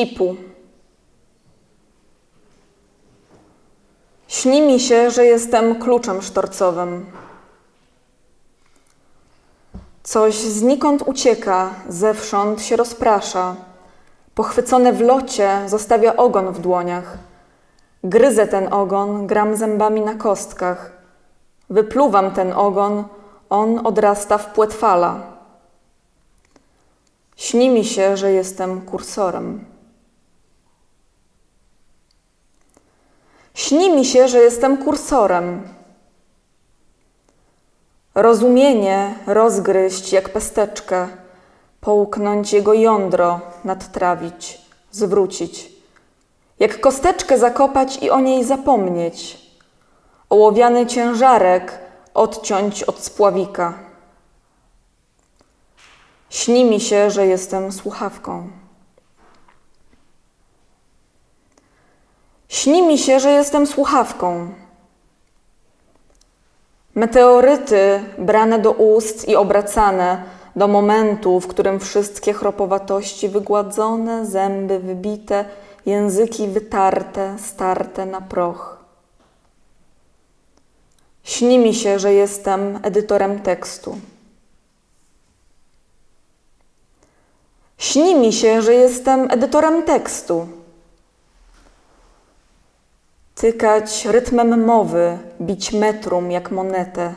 Kipu. Śni mi się, że jestem kluczem sztorcowym. Coś znikąd ucieka, zewsząd się rozprasza. Pochwycone w locie zostawia ogon w dłoniach. Gryzę ten ogon, gram zębami na kostkach. Wypluwam ten ogon, on odrasta w płetwala. Śni mi się, że jestem kursorem. Śni mi się, że jestem kursorem. Rozumienie rozgryźć jak pesteczkę, połknąć jego jądro, nadtrawić, zwrócić. Jak kosteczkę zakopać i o niej zapomnieć. Ołowiany ciężarek odciąć od spławika. Śni mi się, że jestem słuchawką. Śni mi się, że jestem słuchawką. Meteoryty brane do ust i obracane do momentu, w którym wszystkie chropowatości wygładzone, zęby wybite, języki wytarte, starte na proch. Śni mi się, że jestem edytorem tekstu. Śni mi się, że jestem edytorem tekstu. Tykać rytmem mowy, bić metrum jak monetę,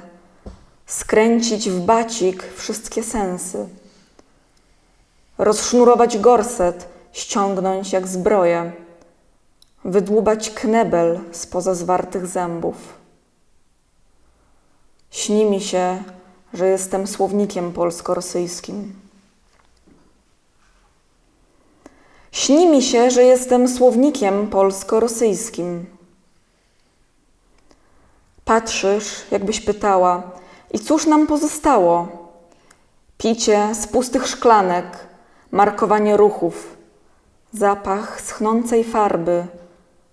skręcić w bacik wszystkie sensy, rozsznurować gorset, ściągnąć jak zbroję, wydłubać knebel spoza zwartych zębów. Śni mi się, że jestem słownikiem polsko-rosyjskim. Śni mi się, że jestem słownikiem polsko-rosyjskim. Patrzysz, jakbyś pytała, i cóż nam pozostało? Picie z pustych szklanek, markowanie ruchów, zapach schnącej farby,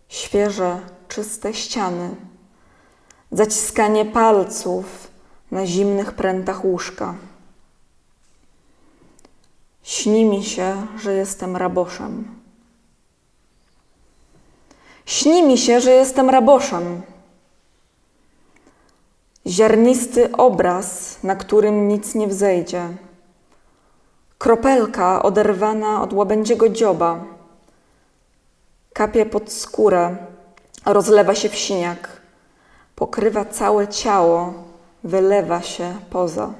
świeże, czyste ściany, zaciskanie palców na zimnych prętach łóżka. Śni mi się, że jestem raboszem. Śni mi się, że jestem raboszem. Ziarnisty obraz, na którym nic nie wzejdzie. Kropelka oderwana od łabędziego dzioba. Kapie pod skórę, rozlewa się w siniak. Pokrywa całe ciało, wylewa się poza.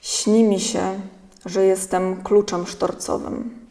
Śni mi się, że jestem kluczem sztorcowym.